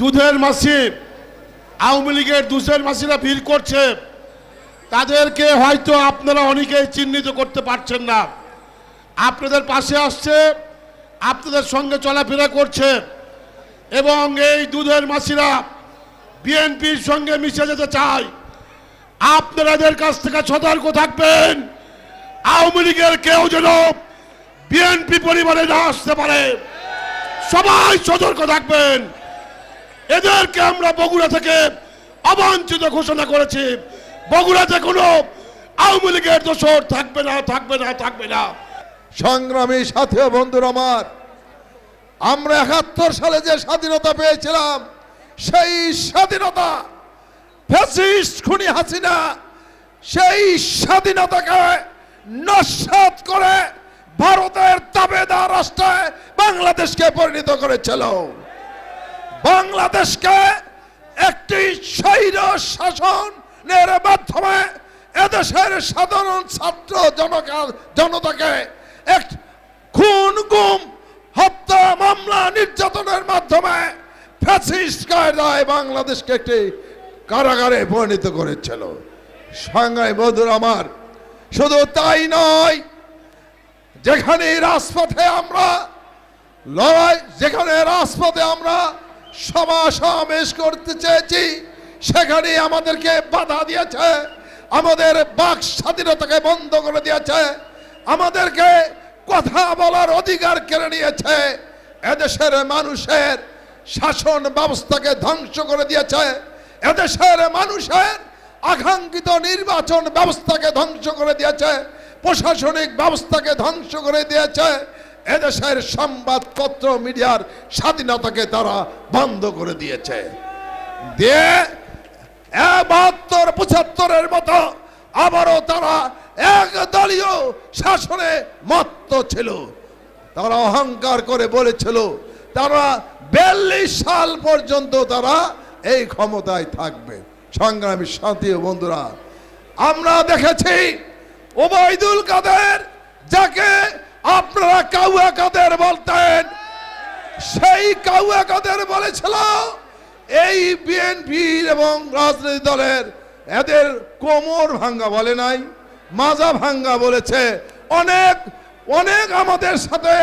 দুধের মাসি আওয়ামী লীগের দুধের মাসিরা ভিড় করছে। তাদেরকে হয়তো আপনারা অনেকেই চিহ্নিত করতে পারছেন না। আপনাদের পাশে আসছে, আপনাদের সঙ্গে চলাফেরা করছে। এবং এই দুধের মাসিরা বিএনপির সঙ্গে মিশে যেতে চায়। আপনারা এদের কাছ থেকে সতর্ক থাকবেন। আওয়ামী লীগের কেউ যেন বিএনপি পরিবারে না আসতে পারে। সবাই সতর্ক থাকবেন। এদেরকে আমরা বগুড়া থেকে অবাঞ্ছিত ঘোষণা করেছি। বগুড়াতে কোনো আওয়ামী লীগের দোষর থাকবে না থাকবে না থাকবে না। সংগ্রামী সাথে বন্ধুরা আমার, আমরা একাত্তর সালে যে স্বাধীনতা পেয়েছিলাম, সেই স্বাধীনতা ফ্যাসিস্ট খুনি হাসিনা, সেই স্বাধীনতাকে নস্বাত করে ভারতের তাবেদার রাষ্ট্রে বাংলাদেশকে পরিণত করেছিল। বাংলাদেশকে একটি স্বৈর শাসনের মাধ্যমে এদেশের সাধারণ ছাত্র জনকা জনতাকে এক খুন, গুম, হত্যা, মামলা নির্যাতনের মাধ্যমে ফ্যাসিস্ট কায়দায় বাংলাদেশকে একটি কারাগারে পরিণত করেছিল। সংগ্রামী বন্ধুর আমার, শুধু তাই নয় যেখানে রাজপথে আমরা, লড়াই, যেখানে রাজপথে আমরা সভা সমাবেশ করতে চেয়েছি। সেখানে আমাদেরকে বাধা দিয়েছে। আমাদের বাক স্বাধীনতাকে বন্ধ করে দিয়েছে। আমাদেরকে কথা বলার অধিকার কেড়ে নিয়েছে। এদেশের মানুষের শাসন ব্যবস্থাকে ধ্বংস করে দিয়েছে। এদেশের মানুষের আকাঙ্ক্ষিত নির্বাচন ব্যবস্থাকে ধ্বংস করে দিয়েছে। প্রশাসনিক ব্যবস্থাকে ধ্বংস করে দিয়েছে। এদেশের সংবাদপত্র মিডিয়ার স্বাধীনতাকে তারা বন্ধ করে দিয়েছে। দিয়ে বাহাত্তর পঁচাত্তরের মতো আবারও তারা এক দলীয় শাসনে মত্ত ছিল। তারা অহংকার করে বলেছিল, তারা বিয়াল্লিশ সাল পর্যন্ত তারা এই ক্ষমতায় থাকবে। সংগ্রামী ও বন্ধুরা, আমরা দেখেছি, ওবায়দুল কাদের যাকে আপনারা কাউয়া কাদের বলতেন? সেই কাউয়া কাদের বলেছিল, এই বিএনপির এবং রাজনৈতিক দলের এদের কোমর ভাঙ্গা বলে নাই, মাজা ভাঙ্গা বলেছে। অনেক অনেক আমাদের সাথে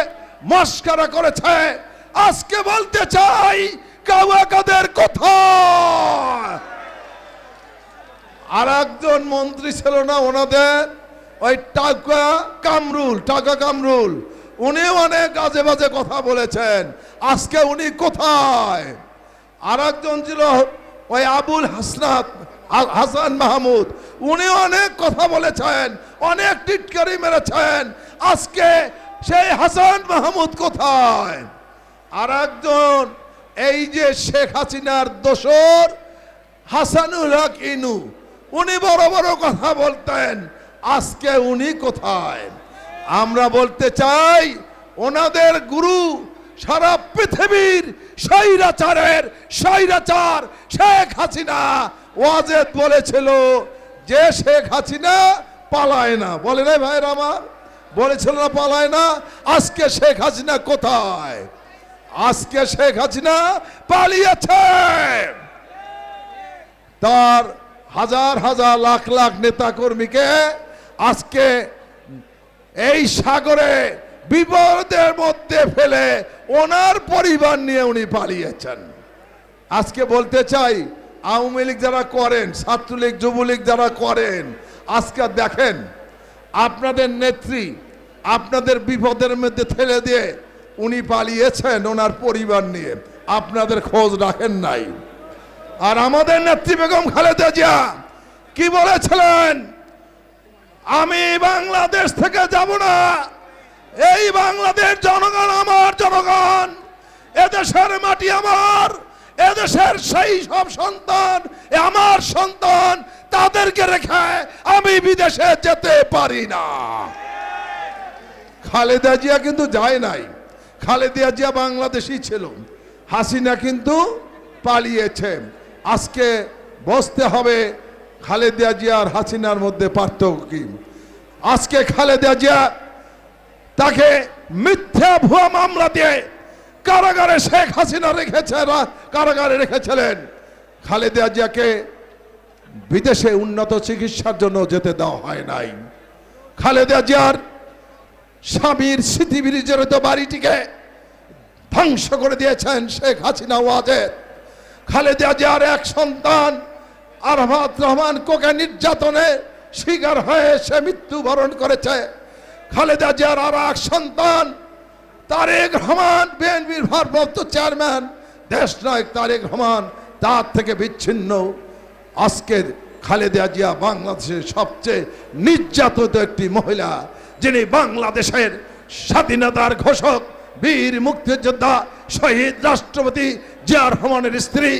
মস্কারা করেছে। আজকে বলতে চাই, কাউয়া কাদের কোথায়? আর একজন মন্ত্রী ছিল না ওনাদের? ওই টাকা কামরুল টাকা কামরুল। উনি অনেক আজে বাজে কথা বলেছেন। আজকে উনি কোথায়? আর একজন ছিল ওই আবুল হাসনাত হাসান মাহমুদ। উনি অনেক কথা বলেছেন, অনেক টিটকারি মেরেছেন। আজকে সেই হাসান মাহমুদ কোথায়? আর একজন এই যে শেখ হাসিনার দোসর, হাসানুল হক ইনু। উনি বড় বড় কথা বলতেন। আজকে উনি কোথায়? আমরা বলতে চাই, ওনাদের গুরু সারা পৃথিবীর স্বৈরাচারের স্বৈরাচার শেখ হাসিনা ওয়াজেদ বলেছিল যে শেখ হাসিনা পালায় না। বলে নাই ভাইয়ের আমার? বলেছিল না পালায় না। আজকে শেখ হাসিনা কোথায়? আজকে শেখ হাসিনা পালিয়েছে। তার হাজার হাজার লাখ লাখ নেতা কর্মীকে আজকে এই সাগরে বিপদের মধ্যে ফেলে ওনার পরিবার নিয়ে উনি পালিয়েছেন। আজকে বলতে চাই, আওয়ামী লীগ যারা করেন, ছাত্রলীগ, যুবলীগ যারা করেন, আজকে দেখেন, আপনাদের নেত্রী, আপনাদের বিপদের মধ্যে ঠেলে দিয়ে উনি পালিয়েছেন ওনার পরিবার নিয়ে। আপনাদের খোঁজ রাখেন নাই। আর আমাদের নেত্রী বেগম খালেদা জিয়া কি বলেছিলেন? আমি বাংলাদেশ থেকে যাব না। এই বাংলাদেশ জনগণ আমার জনগণ। এদেশের মাটি আমার, এদেশের সেই সব সন্তান আমার সন্তান, তাদেরকে রেখে আমি বিদেশে যেতে পারি না। খালেদা জিয়া কিন্তু যায় নাই। খালেদা জিয়া বাংলাদেশি ছিল। হাসিনা কিন্তু পালিয়েছে। আজকে বসতে হবে খালেদা জিয়া আর হাসিনার মধ্যে পার্থক্য কি? আজকে খালেদা জিয়া তাকে মিথ্যা ভুয়া মামলা দিয়ে কারাগারে শেখ হাসিনা রেখেছে কারাগারে রেখেছিলেন। খালেদা জিয়াকে বিদেশে উন্নত চিকিৎসার জন্য যেতে দেওয়া হয় নাই। খালেদা জিয়ার স্বামীর স্মৃতি বিজড়িত বাড়িটিকে ধ্বংস করে দিয়েছেন শেখ হাসিনা ওয়াজেদ খালেদা জিয়ার এক সন্তান আরফাত রহমান কোকে নির্যাতনে শিকার হয়ে সে মৃত্যুবরণ করেছে। খালেদা জিয়ার আর এক সন্তান, তারেক রহমান, বিএনপির ভারপ্রাপ্ত চেয়ারম্যান। দেশ নায়ক তারেক রহমান, তার থেকে বিচ্ছিন্ন। আজকের খালেদা জিয়া বাংলাদেশের সবচেয়ে নির্যাতিত একটি মহিলা, যিনি বাংলাদেশের স্বাধীনতার ঘোষক, বীর মুক্তিযোদ্ধা, শহীদ রাষ্ট্রপতি জিয়া রহমানের স্ত্রী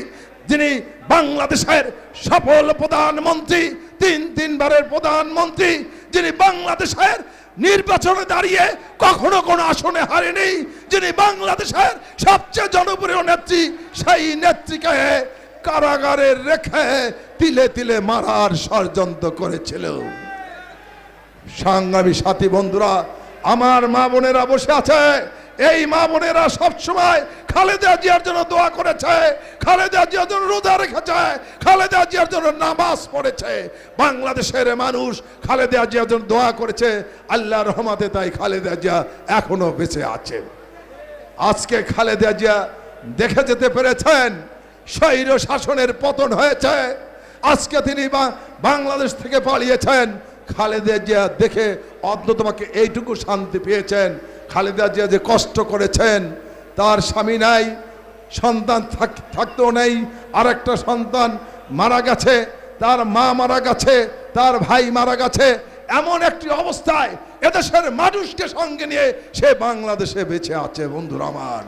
যিনি বাংলাদেশের সফল প্রধানমন্ত্রী, তিন তিনবারের প্রধানমন্ত্রী, যিনি বাংলাদেশের নির্বাচনে দাঁড়িয়ে কখনো কোনো আসনে হারেনি, যিনি বাংলাদেশের সবচেয়ে জনপ্রিয় নেত্রী, সেই নেত্রীকে কারাগারে রেখে তিলে তিলে মারার ষড়যন্ত্র করেছিল। সাংগামী সাথী বন্ধুরা, আমার মা বোনেরা বসে আছে। এই মা বোনেরা সবসময় খালেদা জিয়ার জন্য দোয়া করেছে, খালেদা জিয়ার জন্য রোজা রেখেছে, খালেদা জিয়ার জন্য নামাজ পড়েছে। বাংলাদেশের মানুষ খালেদা জিয়ার জন্য দোয়া করেছে আল্লাহ রহমাতে তাই খালেদা জিয়া এখনও বেঁচে আছে। আজকে খালেদা জিয়া দেখে যেতে পেরেছেন, স্বৈর শাসনের পতন হয়েছে। আজকে তিনি বাংলাদেশ থেকে পালিয়েছেন, খালেদা জিয়া দেখে অন্ততমাকে এইটুকু শান্তি পেয়েছেন। খালেদা জিয়া যে কষ্ট করেছেন, তার স্বামী নাই, সন্তান থাক- থাকতেও নেই, আরেকটা সন্তান মারা গেছে, তার মা মারা গেছে, তার ভাই মারা গেছে, এমন একটি অবস্থায় এদেশের মানুষকে সঙ্গে নিয়ে সে বাংলাদেশে বেঁচে আছে, বন্ধুরা আমার।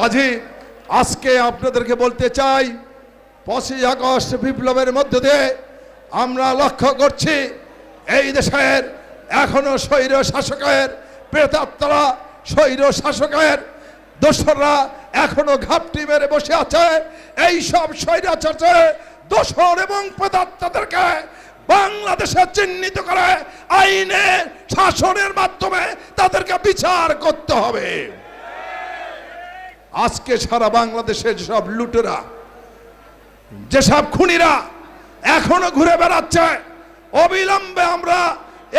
কাজী, আজকে আপনাদেরকে বলতে চাই, পঁচিশ আগস্ট বিপ্লবের মধ্য দিয়ে আমরা লক্ষ্য করছি, এই দেশের এখনও স্বৈর শাসকের প্রেতাত্মারা স্বৈর শাসকের দোসররা এখনও ঘাপটি মেরে বসে আছে। এই সব স্বৈরাচারে দোসর এবং প্রেতাত্মাদেরকে বাংলাদেশে চিহ্নিত করে আইনে শাসনের মাধ্যমে তাদেরকে বিচার করতে হবে। আজকে সারা বাংলাদেশের যেসব লুটেরা, যেসব খুনিরা এখনও ঘুরে বেড়াচ্ছে, অবিলম্বে আমরা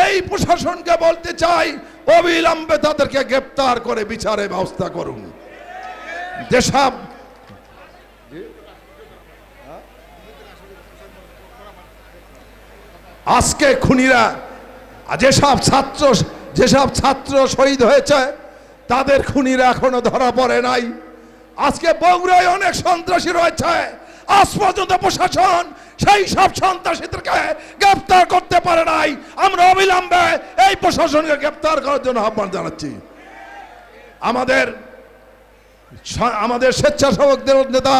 এই প্রশাসনকে বলতে চাই অবিলম্বে তাদেরকে গ্রেপ্তার করে বিচারে ব্যবস্থা করুন। যেসব আজকে খুনিরা, যেসব ছাত্র যেসব ছাত্র শহীদ হয়েছে, তাদের খুনিরা এখনও ধরা পড়ে নাই। আজকে বগুড়ায় অনেক সন্ত্রাসী রয়েছে। আজ পর্যন্ত প্রশাসন সেই সব সন্ত্রাসীদেরকে গ্রেপ্তার করতে পারে নাই। আমরা অবিলম্বে এই প্রশাসনকে গ্রেপ্তার করার জন্য আহ্বান জানাচ্ছি। আমাদের আমাদের স্বেচ্ছাসেবকদের নেতা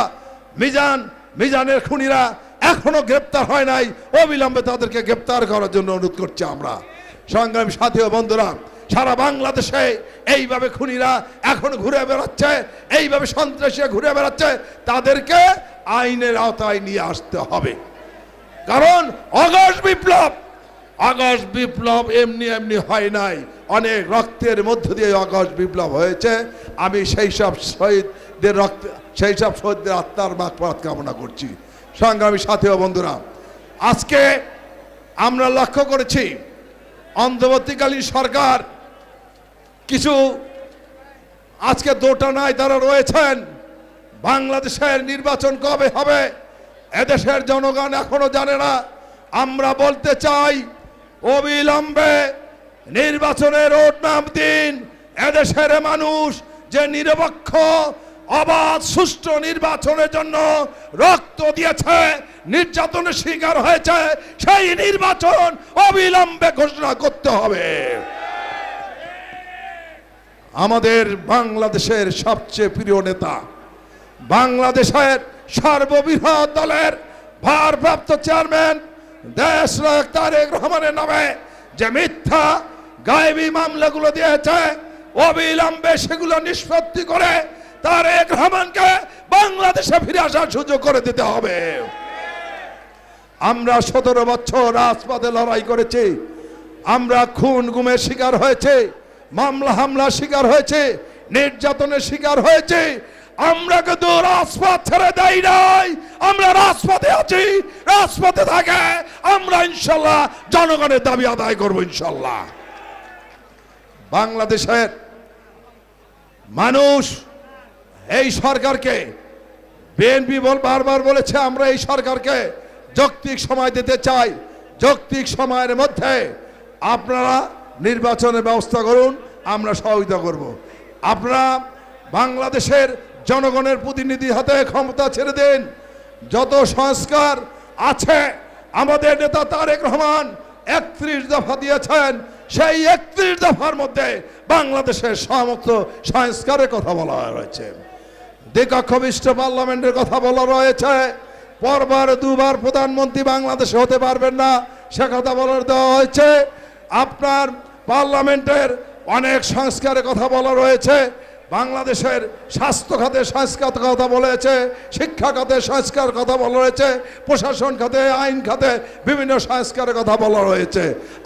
মিজান, মিজানের খুনিরা এখনও গ্রেপ্তার হয় নাই। অবিলম্বে তাদেরকে গ্রেপ্তার করার জন্য অনুরোধ করছি আমরা। সংগ্রামী সাথী ও বন্ধুরা, সারা বাংলাদেশে এইভাবে খুনিরা এখন ঘুরে বেড়াচ্ছে, এইভাবে সন্ত্রাসীরা ঘুরে বেড়াচ্ছে, তাদেরকে আইনের আওতায় নিয়ে আসতে হবে। কারণ অগস্ট বিপ্লব আগস্ট বিপ্লব এমনি এমনি হয় নাই। অনেক রক্তের মধ্য দিয়ে আগস্ট বিপ্লব হয়েছে। আমি সেই সব শহীদদের রক্ত, সেই সব শহীদদের আত্মার মাকপাত কামনা করছি। সংগ্রামী সাথী বন্ধুরা, আজকে আমরা লক্ষ্য করেছি, অন্তর্বর্তীকালীন সরকার কিছু আজকে দোটানায় তারা রয়েছেন। বাংলাদেশের নির্বাচন কবে হবে? এদেশের জনগণ এখনও জানে না। আমরা বলতে চাই, অবিলম্বে নির্বাচনের রোডম্যাপ দিন। এদেশের মানুষ যে নিরপেক্ষ, অবাধ, সুষ্ঠু নির্বাচনের জন্য রক্ত দিয়েছে, নির্যাতনের শিকার হয়েছে, সেই নির্বাচন অবিলম্বে ঘোষণা করতে হবে। আমাদের বাংলাদেশের সবচেয়ে প্রিয় নেতা, বাংলাদেশের সর্ববৃহৎ দলের ভারপ্রাপ্ত চেয়ারম্যান দেশ তারেক রহমানের নামে যে মিথ্যা গায়েবী মামলাগুলো দিয়েছে, অবিলম্বে সেগুলো নিষ্পত্তি করে তারেক রহমানকে বাংলাদেশে ফিরে আসার সুযোগ করে দিতে হবে। আমরা সতেরো বছর রাজপথে লড়াই করেছি, আমরা খুন গুমের শিকার হয়েছে, মামলা হামলা শিকার হয়েছে, নির্যাতনের শিকার হয়েছে আমরা কিন্তু রাজপথ ছেড়ে দেই নাই। আমরা রাজপথে আছি, রাজপথে থাকে। আমরা ইনশাল্লাহ জনগণের দাবি আদায় করব ইনশাল্লাহ। বাংলাদেশের মানুষ এই সরকারকে, বিএনপি বল বারবার বলেছে, আমরা এই সরকারকে যৌক্তিক সময় দিতে চাই। যৌক্তিক সময়ের মধ্যে আপনারা নির্বাচনের ব্যবস্থা করুন, আমরা সহযোগিতা করব। আপনারা বাংলাদেশের জনগণের প্রতিনিধি হাতে ক্ষমতা ছেড়ে দিন। যত সংস্কার আছে, আমাদের নেতা তারেক রহমান একত্রিশ দফা দিয়েছেন। সেই একত্রিশ দফার মধ্যে বাংলাদেশের সমস্ত সংস্কারের কথা বলা রয়েছে দ্বিকক্ষবিষ্ট পার্লামেন্টের কথা বলা রয়েছে। পরবার দুবার প্রধানমন্ত্রী বাংলাদেশে হতে পারবেন না, সে কথা বলার দেওয়া হয়েছে। আপনার পার্লামেন্টের অনেক সংস্কারের কথা বলা রয়েছে। বাংলাদেশের স্বাস্থ্য খাতে সংস্কার কথা বলেছে শিক্ষা খাতে সংস্কার কথা বলা রয়েছে প্রশাসন খাতে, আইন খাতে বিভিন্ন সংস্কারের কথা বলা রয়েছে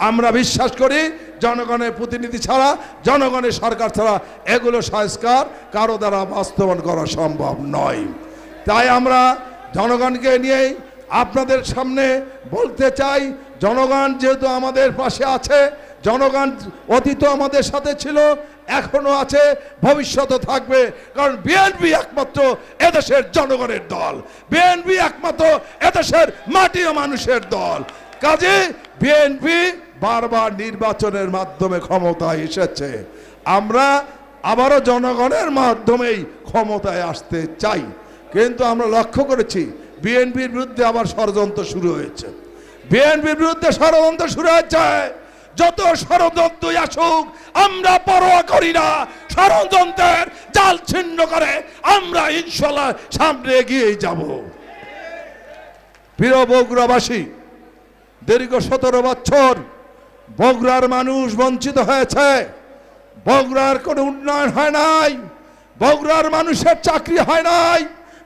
আমরা বিশ্বাস করি, জনগণের প্রতিনিধি ছাড়া, জনগণের সরকার ছাড়া এগুলো সংস্কার কারও দ্বারা বাস্তবায়ন করা সম্ভব নয়। তাই আমরা জনগণকে নিয়েই আপনাদের সামনে বলতে চাই, জনগণ যেহেতু আমাদের পাশে আছে, জনগণ অতীত আমাদের সাথে ছিল এখনও আছে, ভবিষ্যতে থাকবে, কারণ বিএনপি একমাত্র এদেশের জনগণের দল। বিএনপি একমাত্র এদেশের মাটি ও মানুষের দল। কাজে বিএনপি বারবার নির্বাচনের মাধ্যমে ক্ষমতায় এসেছে। আমরা আবারও জনগণের মাধ্যমেই ক্ষমতায় আসতে চাই। কিন্তু আমরা লক্ষ্য করেছি বিএনপির বিরুদ্ধে আবার ষড়যন্ত্র শুরু হয়েছে। বিএনপির বিরুদ্ধে ষড়যন্ত্র শুরু হয়েছে। যত ষড়যন্ত্রই আসুক, আমরা পরোয়া করি না। ষড়যন্ত্রের জাল ছিন্ন করে আমরা ইনশাল্লাহ সামনে এগিয়ে যাব। প্রিয় বগুড়াবাসী, দীর্ঘ সতেরো বছর বগুড়ার মানুষ বঞ্চিত হয়েছে। বগুড়ার কোনো উন্নয়ন হয় নাই, বগুড়ার মানুষের চাকরি হয় নাই।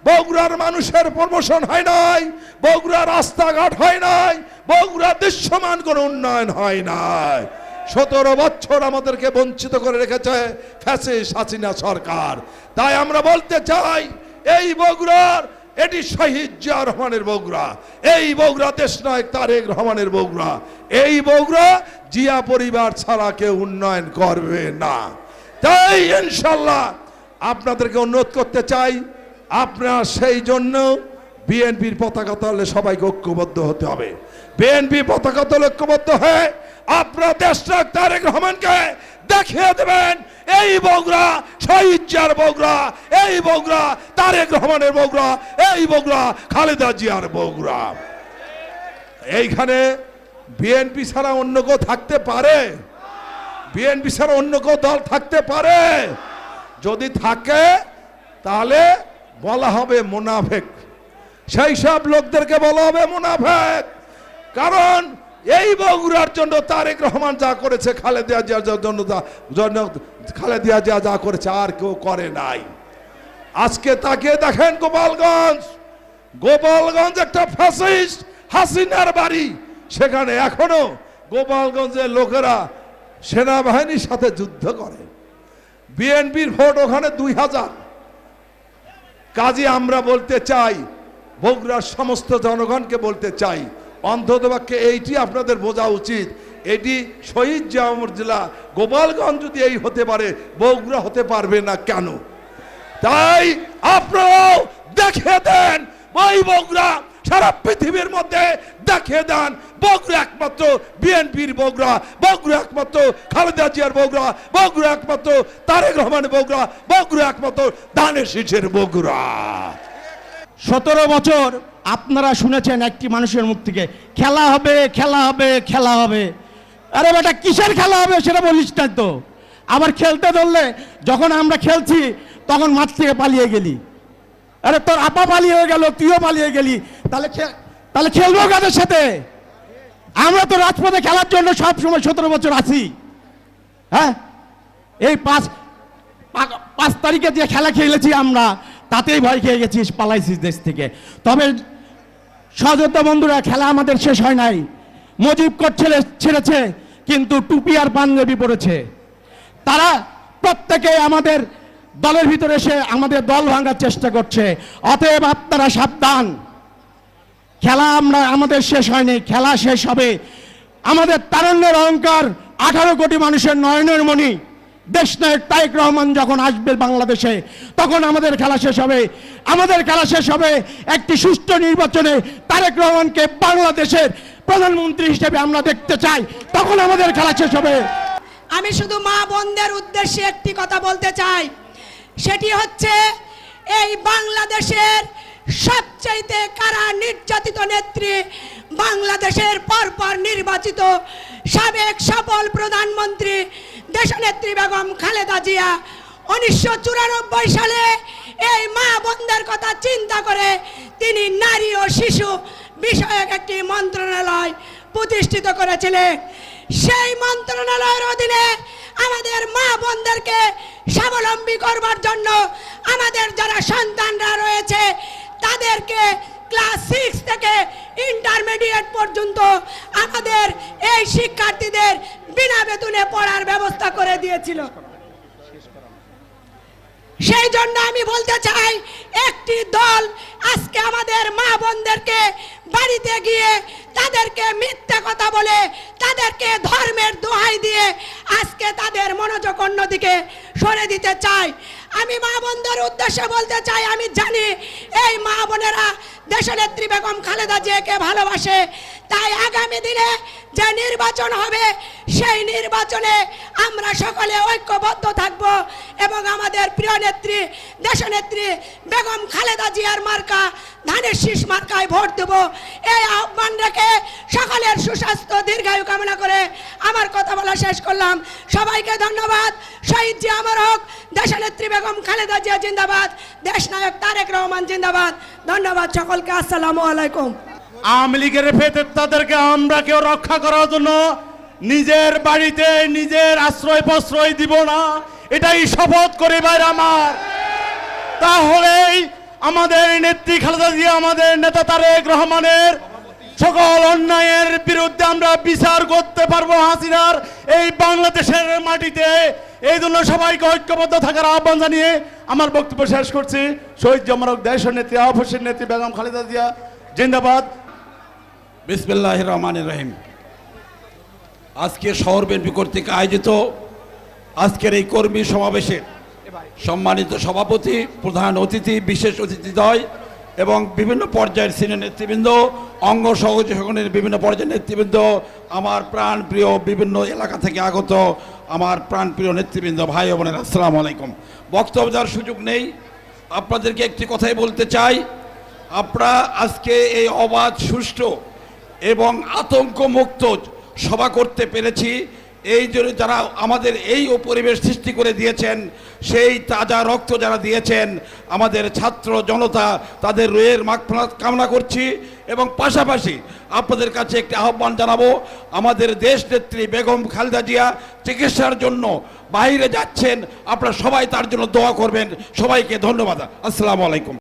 বগুড়ার মানুষের প্রমোশন হয় নাই বগুড়ার রাস্তাঘাট হয় নাই বগুড়ার দৃশ্যমান কোনো উন্নয়ন হয় নাই। সতেরো বছর আমাদেরকে বঞ্চিত করে রেখেছে ফ্যাসিস হাসিনা সরকার। তাই আমরা বলতে চাই, এই বগুড়ার, এটি শহীদ জিয়া রহমানের বগুড়া, এই বগুড়া দেশ নায়ক তারেক রহমানের বগুড়া, এই বগুড়া জিয়া পরিবার ছাড়া কেউ উন্নয়ন করবে না। তাই ইনশাল্লাহ আপনাদেরকে অনুরোধ করতে চাই আপনার সেই জন্য বিএনপির পতাকা তলে সবাইকে ঐক্যবদ্ধ হতে হবে। বিএনপি পতাকা তলে ঐক্যবদ্ধ হয়ে আপনার দেশনায়ক তারেক রহমানকে দেখিয়ে দেবেন, এই বগুড়া শহীদ বগুড়া, এই বগুড়া তারেক রহমানের বগুড়া, এই বগুড়া খালেদা জিয়ার বগুড়া। এইখানে বিএনপি ছাড়া অন্য কেউ থাকতে পারে? বিএনপি ছাড়া অন্য কেউ দল থাকতে পারে? যদি থাকে, তাহলে বলা হবে মুনাফেক। সেই সব লোকদেরকে বলা হবে মুনাফেক। কারণ এই বগুড়ার জন্য তারেক রহমান যা করেছে খালেদিয়া জিয়ার জন্য জন্য খালেদিয়া জিয়া যা করেছে আর কেউ করে নাই। আজকে তাকে দেখেন গোপালগঞ্জ। গোপালগঞ্জ একটা ফ্যাসিস্ট হাসিনার বাড়ি। সেখানে এখনও গোপালগঞ্জের লোকেরা সেনাবাহিনীর সাথে যুদ্ধ করে। বিএনপির ভোট ওখানে দুই হাজার। কাজে আমরা বলতে চাই, বগুড়ার সমস্ত জনগণকে বলতে চাই, অন্ধতবাক্যে এইটি আপনাদের বোঝা উচিত। এটি শহীদ জামর জেলা গোপালগঞ্জ যদি এই হতে পারে, বগুড়া হতে পারবে না কেন? তাই আপনারাও দেখে দেন ওই বগুড়া সারা পৃথিবীর মধ্যে দেখে দেন বগুড়া একমাত্র বিএনপির বগুড়া বগুড়া একমাত্র খালেদা জিয়ার বগুড়া বগুড়া একমাত্র তারেক রহমানের বগুড়া বগুড়া একমাত্র দানের শীষের বগুড়া। সতেরো বছর আপনারা শুনেছেন একটি মানুষের মুখ থেকে, খেলা হবে খেলা হবে খেলা হবে। আরে বেটা, কিসের খেলা হবে সেটা বলিস না তো। আবার খেলতে ধরলে, যখন আমরা খেলছি, তখন মাঠ থেকে পালিয়ে গেলি। আরে তোর আপা পালিয়ে গেল, তুইও পালিয়ে গেলি। তাহলে তাহলে খেলব কাদের সাথে? আমরা তো রাজপথে খেলার জন্য সব সময় সতেরো বছর আছি। হ্যাঁ? এই পাঁচ পাঁচ তারিখে যে খেলা খেলেছি আমরা, তাতেই ভয় খেয়ে গেছি, পালাইছি দেশ থেকে। তবে সহযোদ্ধা বন্ধুরা, খেলা আমাদের শেষ হয় নাই। মজিব কোট ছেড়ে ছেড়েছে, কিন্তু টুপি আর পাঞ্জাবি পড়েছে তারা প্রত্যেকে আমাদের দলের ভিতরে এসে আমাদের দল ভাঙার চেষ্টা করছে। অতএব আপনারা সাবধান। খেলা আমরা, আমাদের শেষ হয়নি, খেলা শেষ হবে। আমাদের তারণ্যের অহংকার আঠারো কোটি মানুষের নয়নের মণি। দেশনায়ক তায়েক রহমান যখন আসবে বাংলাদেশে, তখন আমাদের খেলা শেষ হবে। আমাদের খেলা শেষ হবে একটি সুষ্ঠু নির্বাচনে তারেক রহমানকে বাংলাদেশের প্রধানমন্ত্রী হিসেবে আমরা দেখতে চাই। তখন আমাদের খেলা শেষ হবে। আমি শুধু মা বোনদের উদ্দেশ্যে একটি কথা বলতে চাই। সেটি হচ্ছে, এই বাংলাদেশের সবচাইতে কারা নির্যাতিত নেত্রী বাংলাদেশের পরপর নির্বাচিত সাবেক সফল প্রধানমন্ত্রী দেশনেত্রী বেগম খালেদা জিয়া উনিশশো চুরানব্বই সালে এই মা বোনদের কথা চিন্তা করে তিনি নারী ও শিশু বিষয়ক একটি মন্ত্রণালয় প্রতিষ্ঠিত করেছিলেন। সেই মন্ত্রণালয়ের অধীনে আমাদের মা বোনদেরকে স্বাবলম্বী করবার জন্য আমাদের যারা সন্তানরা রয়েছে তাদেরকে ক্লাস সিক্স থেকে ইন্টারমিডিয়েট পর্যন্ত আমাদের এই শিক্ষার্থীদের বিনা বেতনে পড়ার ব্যবস্থা করে দিয়েছিল। সেই জন্য আমি বলতে চাই, একটি দল আজকে আমাদের মা বোনদেরকে বাড়িতে গিয়ে তাদেরকে মিথ্যে কথা বলে, তাদেরকে ধর্মের দোহাই দিয়ে আজকে তাদের মনোযোগ অন্যদিকে সরে দিতে চাই আমি মা বোনদের উদ্দেশ্যে বলতে চাই, আমি জানি এই মা বোনেরা দেশনেত্রী বেগম খালেদা জিয়াকে ভালোবাসে। তাই আগামী দিনে যে নির্বাচন হবে, সেই নির্বাচনে আমরা সকলে ঐক্যবদ্ধ থাকব এবং আমাদের প্রিয় নেত্রী, দেশনেত্রী বেগম খালেদা জিয়ার মার্কা ধানের শীষ মার্কায় ভোট দেব। এই আহ্বান রেখে সকলের সুস্বাস্থ্য, দীর্ঘায়ু কামনা করে আমার কথা বলা শেষ করলাম। সবাইকে ধন্যবাদ। শহীদ জি আমার হোক, দেশনেত্রী বেগম খালেদা জিয়া জিন্দাবাদ দেশ নায়ক তারেক রহমান জিন্দাবাদ। ধন্যবাদ সকলকে, আসসালামু আলাইকুম। আওয়ামী লীগের তাদেরকে আমরা কেউ রক্ষা করার জন্য নিজের বাড়িতে নিজের আশ্রয় প্রশ্রয় দিব না। এটাই শপথ করে বাইরে আমার। তাহলেই আমাদের নেত্রী খালেদা জিয়া, আমাদের নেতা তারেক রহমানের সকল অন্যায়ের বিরুদ্ধে আমরা বিচার করতে পারব হাসিনার এই বাংলাদেশের মাটিতে। এই জন্য সবাইকে ঐক্যবদ্ধ থাকার আহ্বান জানিয়ে আমার বক্তব্য শেষ করছি। শহীদ জমরক দেশ নেত্রী আফসের নেত্রী বেগম খালেদা জিয়া, জিন্দাবাদ। বিসমিল্লাহ রহমান রহিম। আজকে শহর বিএনপি কর্তৃক আয়োজিত আজকের এই কর্মী সমাবেশে সম্মানিত সভাপতি, প্রধান অতিথি, বিশেষ অতিথিদ্বয় এবং বিভিন্ন পর্যায়ের সিনিয়র নেতৃবৃন্দ, অঙ্গ সহযোগের বিভিন্ন পর্যায়ের নেতৃবৃন্দ, আমার প্রাণ প্রিয় বিভিন্ন এলাকা থেকে আগত আমার প্রাণ প্রিয় নেতৃবৃন্দ, ভাই বোনের, আসসালামু আলাইকুম। বক্তব্য দেওয়ার সুযোগ নেই। আপনাদেরকে একটি কথাই বলতে চাই। আপনারা আজকে এই অবাধ, সুষ্ঠু এবং আতঙ্ক মুক্ত সভা করতে পেরেছি। এই জন্য যারা আমাদের এই পরিবেশ সৃষ্টি করে দিয়েছেন, সেই তাজা রক্ত যারা দিয়েছেন, আমাদের ছাত্র জনতা তাদের রুয়ের মাগফিরাত কামনা করছি এবং পাশাপাশি আপনাদের কাছে একটি আহ্বান জানাব, আমাদের দেশ নেত্রী বেগম খালেদা জিয়া চিকিৎসার জন্য বাইরে যাচ্ছেন, আপনারা সবাই তার জন্য দোয়া করবেন। সবাইকে ধন্যবাদ। আসসালামু আলাইকুম।